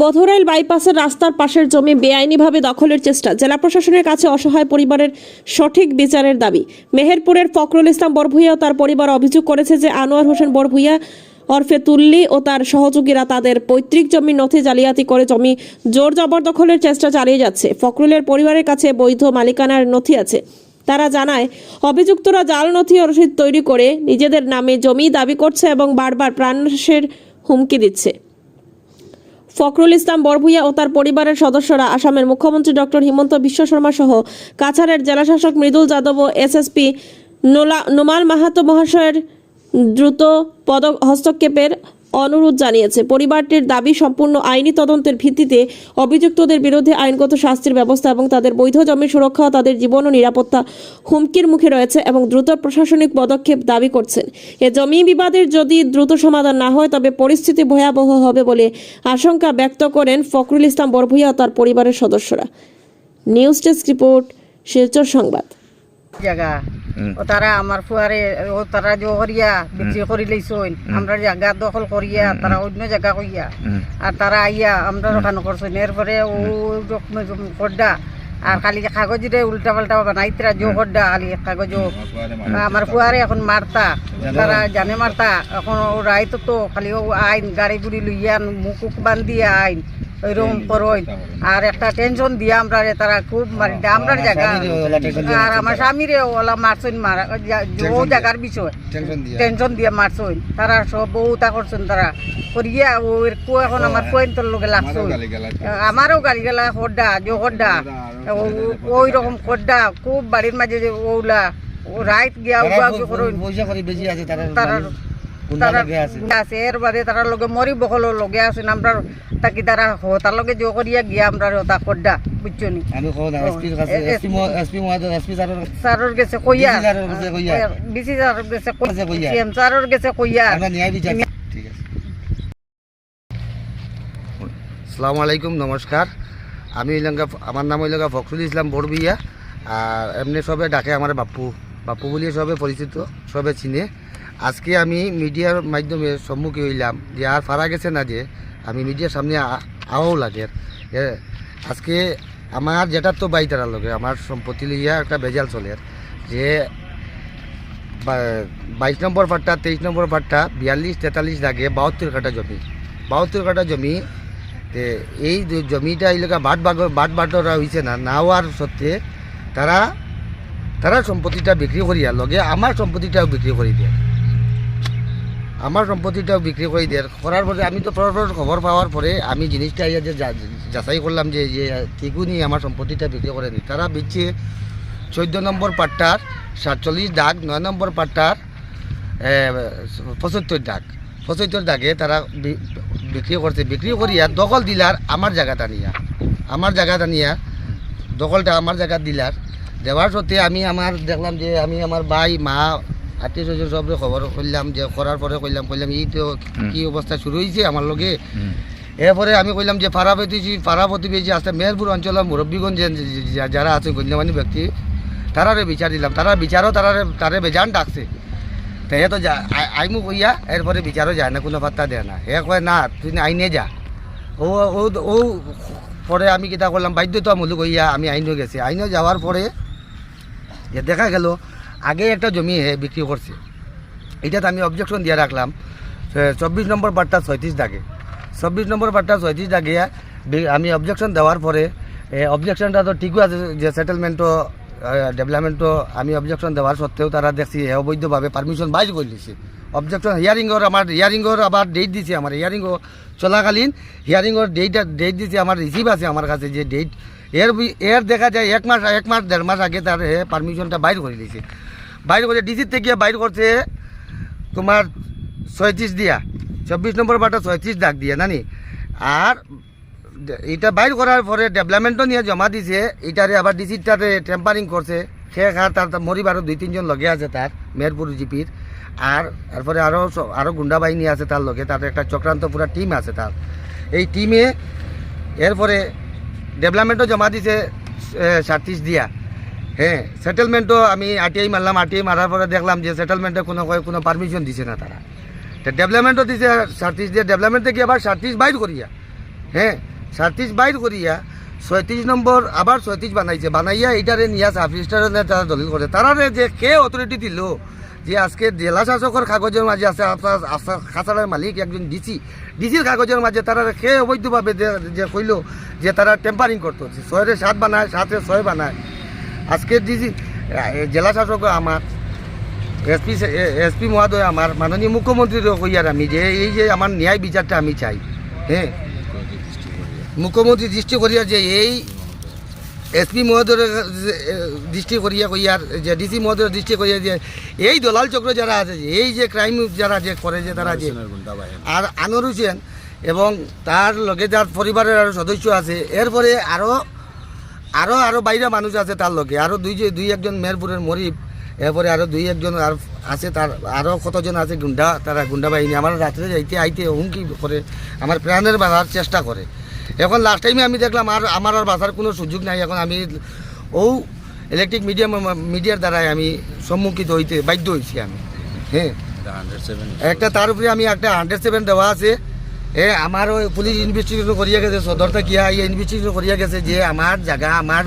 বধরাইল বাইপাসের রাস্তার পাশের জমি বেআইনিভাবে দখলের চেষ্টা। জেলা প্রশাসনের কাছে অসহায় পরিবারের সঠিক বিচারের দাবি। মেহেরপুরের ফখরুল ইসলাম বরভুইয়া তার পরিবার অভিযোগ করেছে যে আনোয়ার হোসেন বরভুইয়া ওরফে তুল্লি ও তার সহযোগীরা তাদের পৈতৃক জমি নথি জালিয়াতি করে জমি জোর জবরদখলের চেষ্টা চালিয়ে যাচ্ছে। ফখরুলের পরিবারের কাছে বৈধ মালিকানার নথি আছে। তারা জানায়, অভিযুক্তরা জাল নথি ও রসিদ তৈরি করে নিজেদের নামে জমি দাবি করছে এবং বারবার প্রাণনাশের হুমকি দিচ্ছে। ফখরুল ইসলাম বরভুইয়া ও তার পরিবারের সদস্যরা আসামের মুখ্যমন্ত্রী ডক্টর হিমন্ত বিশ্ব শর্মা সহ কাছাড়ের জেলাশাসক মৃদুল যাদব ও এসএসপি নোলা নোমাল মাহাতো মহাশয়ের দ্রুত পদ হস্তক্ষেপের অনুরোধ জানিয়েছে। পরিবারটির দাবি, সম্পূর্ণ আইনি তদন্তের ভিত্তিতে অভিযুক্তদের বিরুদ্ধে আইনগত শাস্তির ব্যবস্থা এবং তাদের বৈধ জমির সুরক্ষা তাদের জীবন ও নিরাপত্তা হুমকির মুখে রয়েছে এবং দ্রুত প্রশাসনিক পদক্ষেপ দাবি করছেন। এ জমি বিবাদের যদি দ্রুত সমাধান না হয়, তবে পরিস্থিতি ভয়াবহ হবে বলে আশঙ্কা ব্যক্ত করেন ফখরুল ইসলাম বরভুইয়া ও তার পরিবারের সদস্যরা। নিউজ ডেস্ক রিপোর্ট, শিলচর সংবাদ। জায়গা ও তারা আমার ফুয়ারে ও তারা যে করিয়া বিক্রি করি লইছইন আমরা জায়গা দখল করিয়া তারা অন্য জায়গা কইয়া আর তারা আইয়া আমরা ওখানে করছেন এরপরে ও কড্ডা আর খালি কাগজরে উল্টা পাল্টা বানাইতরা জো কড্ডা খালি কাগজ। আমার ফুয়ারে এখন মারতা তারা জানে মারতা এখন ও রাইতো তো খালি আইন গাড়ি গুড়ি লইয়া মুখ বান্ধিয়া আইন। ওইরকম করইন আর একটা টেনশন দিয়া আমরা রে তারা খুব মারি আমরা জায়গা আর আমার স্বামীরে ওলা মারছেন মারা ও জায়গার বিষয়। টেনশন দিয়ে। মারছেন। তারা সব বহুতা করছেন তারা। করিয়া কো এখন আমার কোয়েন্তর লোকে লাগছে। আমারও গাড়ি গেলা হড্ডা যে হড্ডা। ওই রকম হড্ডা খুব বাড়ির মাঝে যে ওলা। ও রাইত গিয়া উবা করে তারা আছে। আছে এর বাদে লগে মরি বকল লগে আছে আমরা তাকি তারা হতার লগে জো করিয়া গিয়া আমরা হতা কড্ডা বুঝছ নি আমি কো না এসপির কাছে এসপি এসপি মহাজন এসপি স্যারের স্যারের গেছে কইয়া DC স্যারের কইয়া। ডিসি স্যারের গেছে কইয়া। সিএম স্যারের গেছে কইয়া আমরা ন্যায় বিচার ঠিক আছে। আসসালামু আলাইকুম নমস্কার। আমি আমার নাম ইলঙ্গা ফখরুল ইসলাম বড়বিয়া। আর এমনি সবে ডাকে আমার বাপ্পু বাপ্পু বলে সবে পরিচিত সবে চিনে। আজকে আমি মিডিয়ার মাধ্যমে সম্মুখীন হইলাম যে আর ফারা গেছে না যে আমি মিডিয়ার সামনে আওয়াও লাগে। আজকে আমার যেটার তো বাই তারার লগে, আমার সম্পত্তি লইয়া একটা বেজাল চলে। যে বাইশ নম্বর পাট্টা তেইশ নম্বর পাট্টা বিয়াল্লিশ, তেতাল্লিশ লাগে বাহাত্তর কাটা জমি। বাহাত্তর কাটা জমি এই জমিটা এলাকা বাট বাগ, বাট বাটরা হয়েছে না না হওয়ার সত্ত্বে তারা তারা সম্পত্তিটা বিক্রি করিয়া লগে আমার সম্পত্তিটাও বিক্রি করে দিয়ে আমার সম্পত্তিটাও বিক্রি করে দিয়ে। করার পরে আমি তো পর পর খবর পাওয়ার পরে আমি জিনিসটা ইয়া যে যাচাই করলাম যে যে ঠিকুনি আমার সম্পত্তিটা বিক্রি করে নি। তারা বিচ্ছে চোদ্দ নম্বর পাট্টার সাতচল্লিশ দাগ, নয় নম্বর পাট্টার পঁচাত্তর দাগ। পঁচাত্তর দাগে তারা বিক্রি করছে বিক্রি করিয়া দখল দিলার আমার জায়গাটা নিয়া আমার জায়গাটা নিয়া দখলটা আমার জায়গা দিলার দেওয়ার সত্ত্বে আমি আমার দেখলাম যে, আমি আমার ভাই মা আত্মীয় স্বজন সবরে খবর করলাম যে করার পরে কইলাম কইলাম এই তো কি অবস্থা শুরু হয়েছে আমার লগে? এরপরে আমি কইলাম যে পাড়া প্রতিবেশী পাড়া প্রতিবেশী আছে মেহেরপুর অঞ্চলের মুরব্বীগঞ্জ যারা আছে গণ্যমান্য ব্যক্তি তারারে বিচার দিলাম। তারা বিচারও তারারে তারে বেজান ডাকছে। তো হে তো যা আই- আইমু কইয়া এরপরে বিচারও যায় না কোনো পাত্তা দেয় না। হে কয় না তুই আইনে যা। ও ও ও পরে আমি কিতা করলাম বাধ্যতামূলক হইয়া আমি আইনও গেছি। আইনও যাওয়ার পরে যে দেখা গেল আগে একটা জমি হে বিক্রি করছে। এটাতে আমি অবজেকশন দিয়ে রাখলাম চব্বিশ নম্বর পাট্টা ছয়ত্রিশ দাগে। চব্বিশ নম্বর পাট্টা ছয়ত্রিশ দাগে আমি অবজেকশন দেওয়ার পরে অবজেকশনটা তো ঠিকও আছে যে সেটেলমেন্টও ডেভেলপমেন্টও আমি অবজেকশন দেওয়ার সত্ত্বেও তারা দেখছি এ অবৈধভাবে পারমিশন বাইর করে দিছে। অবজেকশন হিয়ারিংর আমার হিয়ারিংর আবার ডেট দিছে আমার হিয়ারিংও চলাকালীন হিয়ারিংর ডেট ডেট দিছে আমার রিসিভ আছে আমার কাছে যে ডেট এর এর দেখা যায় এক মাস এক মাস, দেড় মাস আগে তার পারমিশনটা বাইর করে দিয়েছে বাইর করছে ডিসির থেকে বাইর করছে তোমার ছয়ত্রিশ দিয়া। চব্বিশ নম্বর বাটা ছয়ত্রিশ ডাক দিয়ে, নানি? আর এটা বাইর করার পরে ডেভেলপমেন্টও নিয়ে জমা দিছে, এটারে আবার ডিসিটারে টেম্পারিং করছে। সে আর তার মরিবারও দুই, তিনজন লগে আছে তার, মেহেরপুর জিপির। আর তারপরে আরও আরও গুন্ডা বাহিনী আছে তার লগে, তার একটা চক্রান্ত পুরা টিম আছে তার। এই টিমে এরপরে ডেভেলপমেন্টও জমা দিছে সাতত্রিশ দিয়া। হ্যাঁ সেটেলমেন্টও আমি আরটিআই মারলাম আরটিআই মারার পরে দেখলাম যে সেটেলমেন্টে কোনো কোনো পারমিশন দিছে না তারা। তো ডেভেলপমেন্টও দিছে সাতত্রিশ দিয়ে ডেভেলপমেন্ট থেকে আবার সাতত্রিশ বাইর করিয়া হ্যাঁ সাতত্রিশ বাইর করিয়া ছয়ত্রিশ নম্বর আবার ছয়ত্রিশ বানাইছে। বানাইয়া এইটারে নিয়া সাব রেজিস্টারে তারা দলিল করে। তারারে যে কে অথরিটি দিল, যে আজকে জেলা শাসকের কাগজের মাঝে আছে আপনার খাসারের মালিক একজন ডিসি ডিসির কাগজের মাঝে তারা কে অবৈধভাবে যে- যে কইল যে তারা টেম্পারিং করতো। ছয়ের সাত বানায়, সাতে ছয় বানায়। আজকে ডিসি জেলা শাসক আমার এসপি এসপি মহোদয় আমার মাননীয় মুখ্যমন্ত্রীরও কইয়ার আমি যে এই যে আমার ন্যায় বিচারটা আমি চাই হ্যাঁ মুখ্যমন্ত্রী দৃষ্টি করিয়া যে এই এসপি মহোদয়ের যে, এ, দৃষ্টি করিয়া কইয়ার যে ডিসি মহোদয়ের দৃষ্টি করিয়া যে এই দলাল চক্র যারা আছে এই যে ক্রাইম যারা যে করে যে তারা যে আর হোসেন এবং তার লগে যার পরিবারের আরও সদস্য আছে এরপরে আরও আরও আরও বাইরে মানুষ আছে তার লগে। আরও দুই যে দুই একজন মেহেরপুরের মরিব এরপরে আরও দুই একজন আর আছে তার আরও কতজন আছে গুন্ডা তারা গুন্ডা বাহিনী। আমার রাত্রে যাইতে আইতে হুমকি করে আমার প্রাণের বাঁধার চেষ্টা করে। এখন লাস্ট টাইমে আমি দেখলাম আর আমার আর বাঁচার কোনো সুযোগ নাই। এখন আমি ও ইলেকট্রিক মিডিয়াম মিডিয়ার দ্বারাই আমি সম্মুখিত হইতে বাধ্য হয়েছি আমি। হ্যাঁ। একটা তার উপরে আমি একটা হান্ড্রেড সেভেন দেওয়া আছে। এ আমার ওই পুলিশ ইনভেস্টিগেশন করিয়া গেছে সদর থাকিয়া এই ইনভেস্টিগেশন করিয়া গেছে যে আমার জায়গা আমার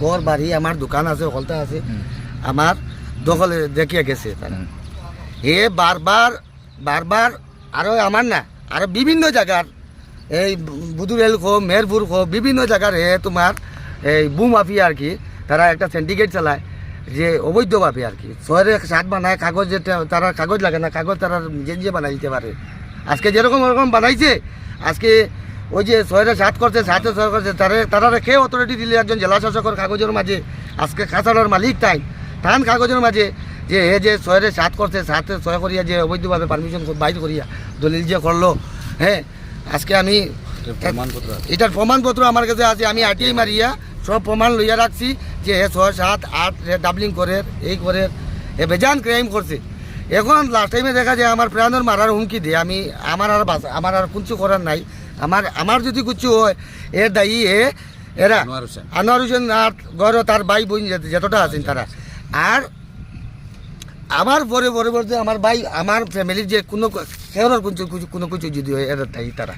ঘর বাড়ি আমার দোকান আছে হলতা আছে আমার দখলে দেখিয়া গেছে তারা এ বারবার বারবার আরও আমার না আরও বিভিন্ন জায়গার এই বুদুরেল খো মেহেরপুর খো বিভিন্ন জায়গার হে তোমার এই বু মাফিয়া আর কি তারা একটা সিন্ডিকেট চালায় যে অবৈধভাবে আর কি। শহরে সাত বানায় কাগজ যেটা তারা কাগজ লাগে না কাগজ তারা নিজে নিজে বানাই দিতে পারে আজকে যেরকম ওরকম বানাইছে আজকে ওই যে শহরে সাত করছে সাথে ছয় করছে তারা তারা কে অথরিটি দিলে একজন জেলা শাসকের কাগজের মাঝে আজকে খাসানোর মালিক তাই। তান কাগজের মাঝে যে এ যে শহরে সাত করছে সাথে ছয় করিয়া যে অবৈধভাবে পারমিশন বাইর করিয়া দলিল যে করল হ্যাঁ আজকে আমি এটার প্রমাণপত্র আমার কাছে আছে আমি আটিআই মারিয়া সব প্রমাণ লইয়া রাখছি যে এ ছয় সাত আট ডাবলিং করে এই করে এ বেজান ক্রাইম করছে। এখন লাস্ট টাইমে দেখা যায় আমার প্রাণের মারার হুমকি দিয়ে আমি আমার আর বাঁচা আমার আর কিছু করার নাই। আমার আমার যদি কিছু হয় এর দায়ী এ এরা আনোয়ার হোসেন। আর গড় তার ভাই বোন যতটা আছেন তারা। আর আমার পরে পরবর্তী আমার ভাই আমার ফ্যামিলির যে কোনো কোনো কিছু কোনো কিছু যদি হয় এরা দায়ী তারা।